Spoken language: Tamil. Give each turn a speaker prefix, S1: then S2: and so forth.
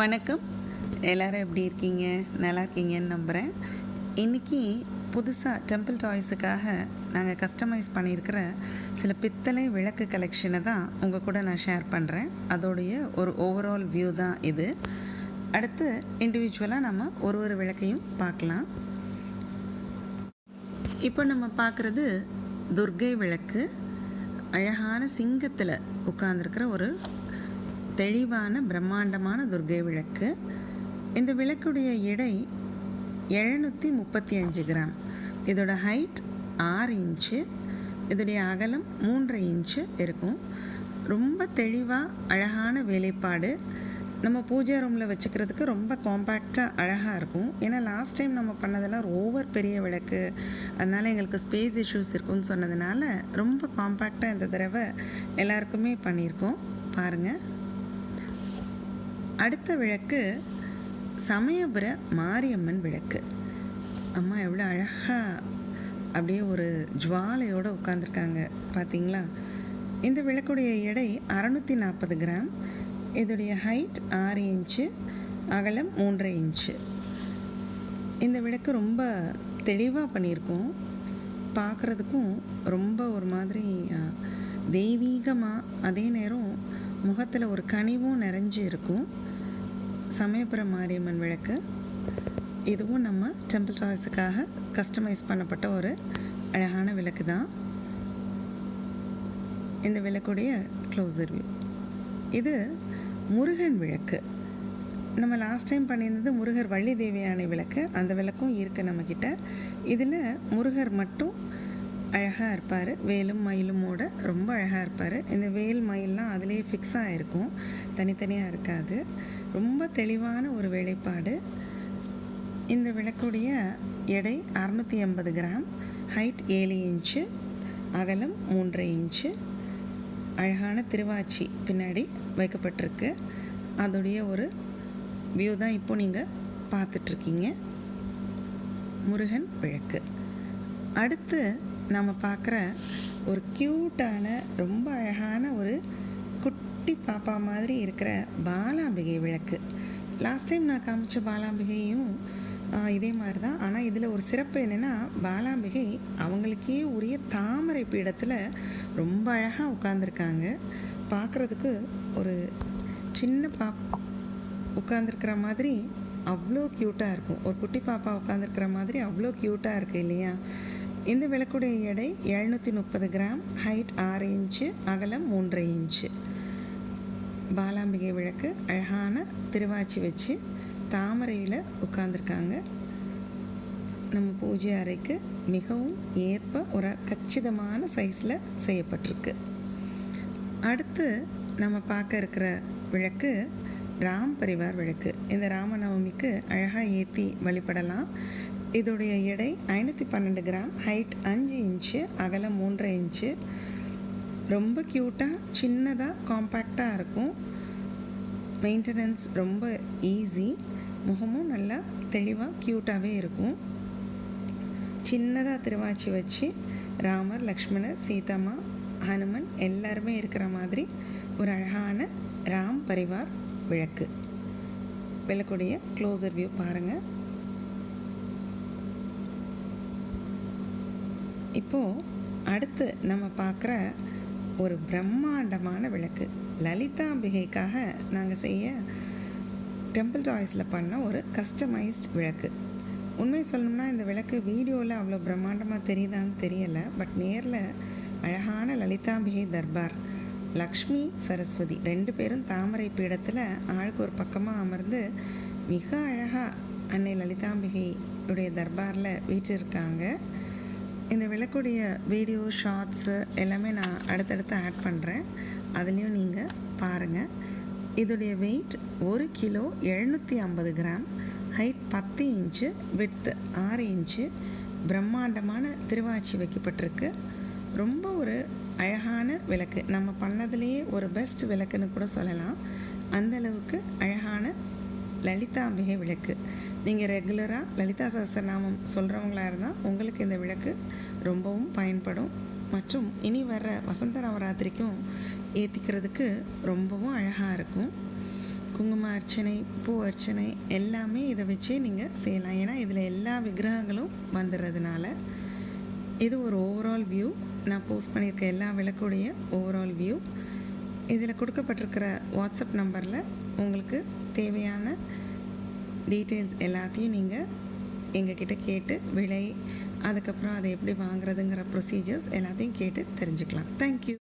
S1: வணக்கம். எல்லாரும் எப்படி இருக்கீங்க? நல்லா இருக்கீங்கன்னு நம்புகிறேன் இன்றைக்கி புதுசாக டெம்பிள் டாய்ஸுக்காக நாங்கள் கஸ்டமைஸ் பண்ணியிருக்கிற சில பித்தளை விளக்கு கலெக்ஷனை தான் உங்கள் கூட நான் ஷேர் பண்ணுறேன் அதோடைய ஒரு ஓவரால் வியூ தான் இது. அடுத்து இண்டிவிஜுவலாக நம்ம ஒரு ஒரு விளக்கையும் பார்க்கலாம். இப்போ நம்ம பார்க்குறது துர்கை விளக்கு. அழகான சிங்கத்தில் உட்கார்ந்துருக்கிற ஒரு தெளிவான பிரம்மாண்டமான துர்கை விளக்கு. இந்த விளக்குடைய எடை எழுநூற்றி முப்பத்தி அஞ்சு கிராம். இதோட ஹைட் ஆறு இன்ச்சு. இதோடைய அகலம் மூன்றரை இன்ச்சு இருக்கும். ரொம்ப தெளிவாக அழகான வேலைப்பாடு. நம்ம பூஜை ரூமில் வச்சுக்கிறதுக்கு ரொம்ப காம்பேக்டாக அழகாக இருக்கும். ஏன்னா லாஸ்ட் டைம் நம்ம பண்ணதெல்லாம் ஓவர் பெரிய விளக்கு. அதனால் எங்களுக்கு ஸ்பேஸ் இஷ்யூஸ் இருக்குன்னு சொன்னதுனால ரொம்ப காம்பேக்டாக இந்த தடவை எல்லாருக்குமே பண்ணியிருக்கோம். பாருங்கள் அடுத்த விளக்கு சமயபுர மாரியம்மன் விளக்கு. அம்மா எவ்வளோ அழகாக அப்படியே ஒரு ஜுவாலையோடு உட்காந்துருக்காங்க பார்த்தீங்களா இந்த விளக்குடைய எடை அறநூற்றி நாற்பது கிராம். இதோடைய ஹைட் ஆறு இன்ச்சு அகலம் மூன்றரை இன்ச்சு. இந்த விளக்கு ரொம்ப தெளிவாக பண்ணியிருக்கோம். பார்க்குறதுக்கும் ரொம்ப ஒரு மாதிரி தெய்வீகமாக அதே நேரம் முகத்தில் ஒரு கனிவும் நிறைஞ்சு இருக்கும். சமயபுரம் மாரியம்மன் விளக்கு. இதுவும் நம்ம டெம்பிள் சாய்ஸுக்காக கஸ்டமைஸ் பண்ணப்பட்ட ஒரு அழகான விளக்கு தான். இந்த விளக்குடைய க்ளோசர் வியூ இது முருகன் விளக்கு. நம்ம லாஸ்ட் டைம் பண்ணியிருந்தது முருகர் வள்ளி தேவியானை விளக்கு. அந்த விளக்கும் இருக்குது நம்மக்கிட்ட இதில் முருகர் மட்டும் அழகாக இருப்பார். வேலும் மயிலுமோட ரொம்ப அழகாக இருப்பார். இந்த வேல் மயில்லாம் அதிலே ஃபிக்ஸ் ஆகிருக்கும் தனித்தனியாக இருக்காது. ரொம்ப தெளிவான ஒரு வேலைப்பாடு. இந்த விளக்குடைய எடை அறநூற்றி எண்பது கிராம். ஹைட் ஏழு இன்ச்சு அகலம் மூன்றரை இன்ச்சு அழகான திருவாச்சி பின்னாடி வைக்கப்பட்டிருக்கு. அதோடைய ஒரு வியூ தான் இப்போ நீங்கள் பார்த்துட்ருக்கீங்க முருகன் விளக்கு. அடுத்து நம்ம பார்க்குற ஒரு க்யூட்டான ரொம்ப அழகான ஒரு குட்டி பாப்பா மாதிரி இருக்கிற பாலாம்பிகை விளக்கு. லாஸ்ட் டைம் நான் காமிச்ச பாலாம்பிகையும் இதே மாதிரி தான் ஆனால் இதில் ஒரு சிறப்பு என்னென்னா பாலாம்பிகை அவங்களுக்கே உரிய தாமரை பீடத்தில் ரொம்ப அழகாக உட்காந்துருக்காங்க பார்க்குறதுக்கு ஒரு சின்ன பாப் உட்காந்துருக்கிற மாதிரி அவ்வளோ க்யூட்டாக இருக்கும். ஒரு குட்டி பாப்பா உட்காந்துருக்கிற மாதிரி அவ்வளோ க்யூட்டாக இருக்குது இல்லையா? இந்த விளக்குடைய எடை எழுநூற்றி முப்பது கிராம் ஹைட் ஆறு இன்ச்சு அகலம் மூன்றரை இன்ச்சு. பாலாம்பிகை விளக்கு அழகான திருவாச்சி வச்சு தாமரையில் உட்காந்துருக்காங்க நம்ம பூஜை அறைக்கு மிகவும் ஏற்ப ஒரு கச்சிதமான சைஸில் செய்யப்பட்டிருக்கு. அடுத்து நம்ம பார்க்க இருக்கிற விளக்கு ராம் பரிவார் விளக்கு. இந்த ராமநவமிக்கு அழகாக ஏற்றி வழிபடலாம். இதோடைய எடை ஐநூற்றி பன்னெண்டு கிராம் ஹைட் அஞ்சு இன்ச்சு அகலம் மூன்றரை இன்ச்சு. ரொம்ப க்யூட்டாக சின்னதாக காம்பேக்டாக இருக்கும். மெயின்டெனன்ஸ் ரொம்ப ஈஸி முகமும் நல்லா தெளிவாக க்யூட்டாகவே இருக்கும். சின்னதாக திருவாச்சி வச்சு ராமர் லக்ஷ்மணர் சீதாமா ஹனுமன் எல்லாருமே இருக்கிற மாதிரி ஒரு அழகான ராம் பரிவார் விளக்கு. விளக்குடைய க்ளோசர் வியூ பாருங்கள் இப்போது அடுத்து நம்ம பார்க்குற ஒரு பிரம்மாண்டமான விளக்கு. லலிதாம்பிகைக்காக நாங்கள் செய்ய டெம்பிள் டாய்ஸில் பண்ண ஒரு கஸ்டமைஸ்ட் விளக்கு. உண்மை சொல்லணும்னா இந்த விளக்கு வீடியோவில் அவ்வளோ பிரம்மாண்டமாக தெரியுதான்னு தெரியலை. பட் நேரில் அழகான லலிதாம்பிகை தர்பார் லக்ஷ்மி சரஸ்வதி ரெண்டு பேரும் தாமரை பீடத்தில் ஆளுக்கு ஒரு பக்கமாக அமர்ந்து மிக அழகாக அன்னை லலிதாம்பிகையுடைய தர்பாரில் வீற்றிருக்காங்க. இந்த விளக்குடைய வீடியோ ஷார்ட்ஸு எல்லாமே நான் அடுத்தடுத்து ஆட் பண்ணுறேன் அதுலேயும் நீங்கள் பாருங்கள் இதோடைய வெயிட் ஒரு கிலோ எழுநூற்றி ஐம்பது கிராம். ஹைட் பத்து இன்ச்சு விட்த் ஆறு இன்ச்சு. பிரம்மாண்டமான திருவாச்சி வைக்கப்பட்டிருக்கு. ரொம்ப ஒரு அழகான விளக்கு. நம்ம பண்ணதுலேயே ஒரு பெஸ்ட் விளக்குன்னு கூட சொல்லலாம். அந்தளவுக்கு அழகான லலிதாம்பிகை விளக்கு. நீங்கள் ரெகுலராக லலிதா சஹஸ்ரநாமம் சொல்கிறவங்களாக இருந்தால் உங்களுக்கு இந்த விளக்கு ரொம்பவும் பயன்படும். மற்றும் இனி வர்ற வசந்த நவராத்திரிக்கும் ஏற்றிக்கிறதுக்கு ரொம்பவும் அழகாக இருக்கும். குங்கும அர்ச்சனை பூ அர்ச்சனை எல்லாமே இதை வச்சே நீங்கள் செய்யலாம். ஏன்னா இதில் எல்லா விக்கிரகங்களும் வந்துடுறதுனால இது ஒரு ஓவரால் வியூ நான் போஸ்ட் பண்ணியிருக்க எல்லா விளக்குடைய ஓவரால் வியூ இதில் கொடுக்கப்பட்டிருக்கிற வாட்ஸ்அப் நம்பரில் உங்களுக்கு தேவையான டீட்டெயில்ஸ் எல்லாத்தையும் நீங்கள் எங்ககிட்ட கேட்டு விலை அதுக்கப்புறம் அதை எப்படி வாங்குறதுங்கிற ப்ரொசீஜர்ஸ் எல்லாத்தையும் கேட்டு தெரிஞ்சுக்கலாம். தேங்க்யூ